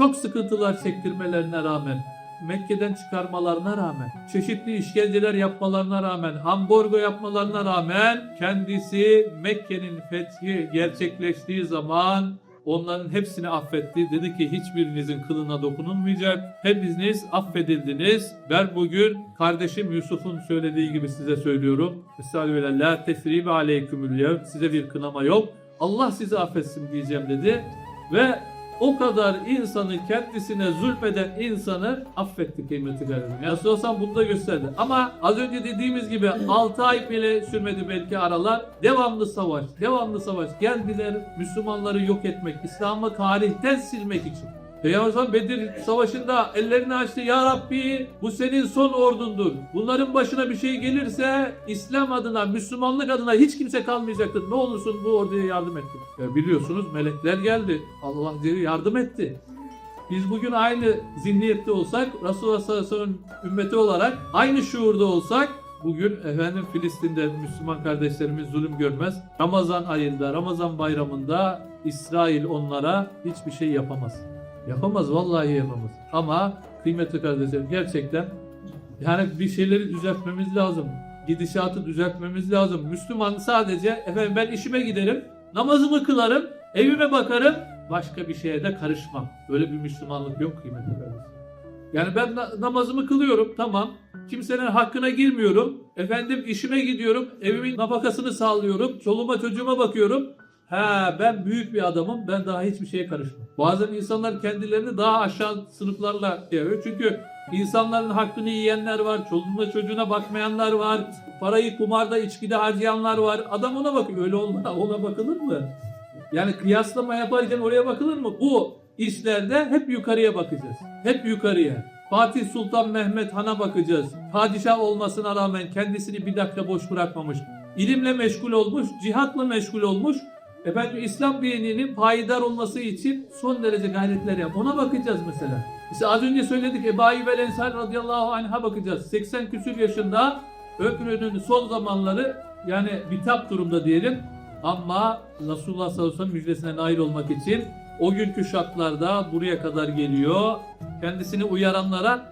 çok sıkıntılar çektirmelerine rağmen, Mekke'den çıkarmalarına rağmen, çeşitli işkenceler yapmalarına rağmen, ambargo yapmalarına rağmen kendisi Mekke'nin fethi gerçekleştiği zaman onların hepsini affetti. Dedi ki hiçbirinizin kılına dokunulmayacak. Hepiniz affedildiniz. Ben bugün kardeşim Yusuf'un söylediği gibi size söylüyorum. Estağfirullah. La tesribe aleykümül. Size bir kınama yok. Allah sizi affetsin diyeceğim dedi. Ve o kadar insanı kendisine zulmeden insanı affetti kıymeti kardeşim. Ya sorsan bunu da gösterdi. Ama az önce dediğimiz gibi 6 ay bile sürmedi belki aralar. Devamlı savaş, devamlı savaş. Geldiler Müslümanları yok etmek, İslam'ı tarihten silmek için. Peygamber Bedir Savaşı'nda ellerini açtı. Ya Rabbi bu senin son ordundur. Bunların başına bir şey gelirse İslam adına, Müslümanlık adına hiç kimse kalmayacaktır. Ne olursun bu orduya yardım et. Ya biliyorsunuz melekler geldi. Allah diye yardım etti. Biz bugün aynı zihniyette olsak, Resulullah sallallahu aleyhi ve sellem ümmeti olarak aynı şuurda olsak Bugün efendim Filistin'de Müslüman kardeşlerimiz zulüm görmez. Ramazan ayında, Ramazan bayramında İsrail onlara hiçbir şey yapamaz. Yapamaz vallahi yapamaz. Ama kıymetli kardeşlerim gerçekten yani bir şeyleri düzeltmemiz lazım. Gidişatı düzeltmemiz lazım. Müslüman sadece efendim ben işime giderim, namazımı kılarım, evime bakarım, başka bir şeye de karışmam. Böyle bir Müslümanlık yok kıymetli kardeşlerim. Yani ben na- namazımı kılıyorum tamam. Kimsenin hakkına girmiyorum. Efendim işime gidiyorum. Evimin nafakasını sağlıyorum. Çoluğuma çocuğuma bakıyorum. Ha ben büyük bir adamım. Ben daha hiçbir şeye karışmam. Bazen insanlar kendilerini daha aşağı sınıflarla yapıyor. Çünkü insanların hakkını yiyenler var. Çoluğuna çocuğuna bakmayanlar var. Parayı kumarda içkide harcayanlar var. Adam ona bakıyor. Öyle olma, ona bakılır mı? Yani kıyaslama yaparken oraya bakılır mı? Bu işlerde hep yukarıya bakacağız. Hep yukarıya. Fatih Sultan Mehmet Han'a bakacağız. Padişah olmasına rağmen kendisini bir dakika boş bırakmamış. İlimle meşgul olmuş, cihatla meşgul olmuş. Efendim İslam dininin payidar olması için son derece gayretler yap. Ona bakacağız mesela. İşte az önce söyledik Ebu Ayyub el Ensari radıyallahu anh'a bakacağız. 80 küsür yaşında ömrünün son zamanları yani bitap durumda diyelim. Ama Resulullah sallallahu aleyhi ve sellem müjdesine nail olmak için o günkü şartlarda buraya kadar geliyor. Kendisini uyaranlara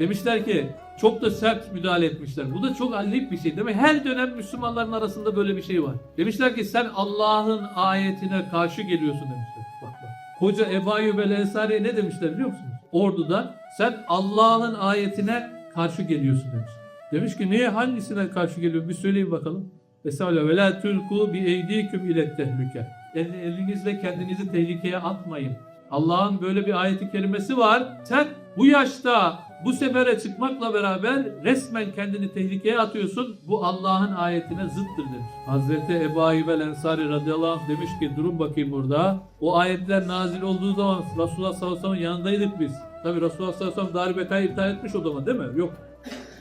demişler ki çok da sert müdahale etmişler. Bu da çok allip bir şey mi? Her dönem Müslümanların arasında böyle bir şey var. Demişler ki sen Allah'ın ayetine karşı geliyorsun demişler. Bak bak. Hoca Ebu Ayyub ne demişler biliyor musunuz? Orduda sen Allah'ın ayetine karşı geliyorsun demiş. Demiş ki niye hangisine karşı geliyor? Bir söyleyin bakalım. Estağfirullah ve la tulku bi eydiküm ile tehlike. El- Elinizle kendinizi tehlikeye atmayın. Allah'ın böyle bir ayeti kerimesi var. Sen bu yaşta bu sefere çıkmakla beraber resmen kendini tehlikeye atıyorsun. Bu Allah'ın ayetine zıttır demiş. Hazreti Ebu Ayyub el Ensari radıyallahu anh demiş ki durun bakayım burada. O ayetler nazil olduğu zaman Resulullah sallallahu aleyhi ve sellem yanındaydık biz. Tabi Resulullah sallallahu aleyhi ve sellem darbekayı iptal etmiş o zaman değil mi? Yok.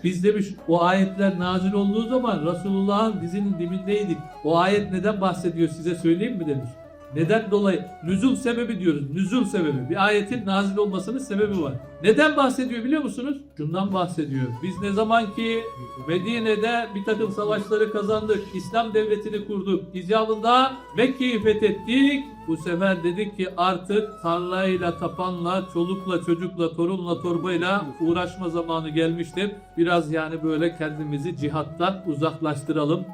Biz demiş o ayetler nazil olduğu zaman Resulullah'ın dizinin dibindeydik. O ayet neden bahsediyor size söyleyeyim mi demiş. Neden dolayı? Nüzul sebebi diyoruz. Nüzul sebebi. Bir ayetin nazil olmasının sebebi var. Neden bahsediyor biliyor musunuz? Şundan bahsediyor. Biz ne zaman ki Medine'de bir takım savaşları kazandık. İslam devletini kurduk. İcabında Mekke'yi fethettik. Bu sefer dedik ki artık tarlayla, tapanla, çolukla, çocukla, torunla, torbayla uğraşma zamanı gelmiştir. Biraz yani böyle kendimizi cihattan uzaklaştıralım.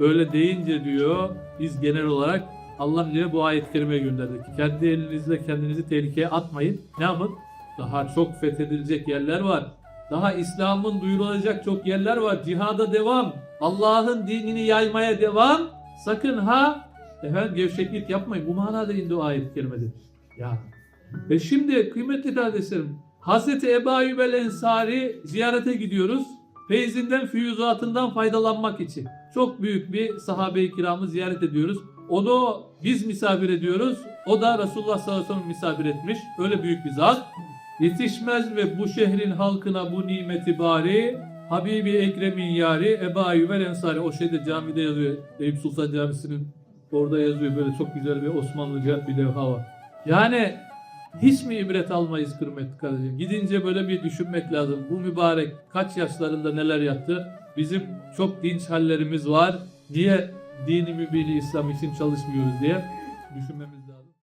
Böyle deyince diyor biz genel olarak Allah diye bu ayet-i kerime gönderdik. Kendi elinizle kendinizi tehlikeye atmayın. Ne yapın? Daha çok fethedilecek yerler var. Daha İslam'ın duyurulacak çok yerler var. Cihada devam. Allah'ın dinini yaymaya devam. Sakın ha efendim gevşeklik yapmayın. Bu manada indi o ayet-i kerimedir. Ya. Ve şimdi kıymetli kardeşlerim Hazreti Ebu Ayyub Ensari ziyarete gidiyoruz. Feyzinden, füyüzatından faydalanmak için. Çok büyük bir sahabe-i kiramı ziyaret ediyoruz. Onu biz misafir ediyoruz. O da Resulullah sallallahu aleyhi ve sellem misafir etmiş. Öyle büyük bir zat. Yetişmez ve bu şehrin halkına bu nimeti bari. Habibi Ekrem'in yari Ebu Ayyub el Ensari. O şeyde camide yazıyor. Eyüp Sultan Camisi'nin orada yazıyor. Böyle çok güzel bir Osmanlıca bir levha var. Yani hiç mi ibret almayız kıymetli kardeşim? Gidince böyle bir düşünmek lazım. Bu mübarek kaç yaşlarında neler yaptı? Bizim çok dinç hallerimiz var. Niye dini mübini İslam için çalışmıyoruz diye düşünmemiz.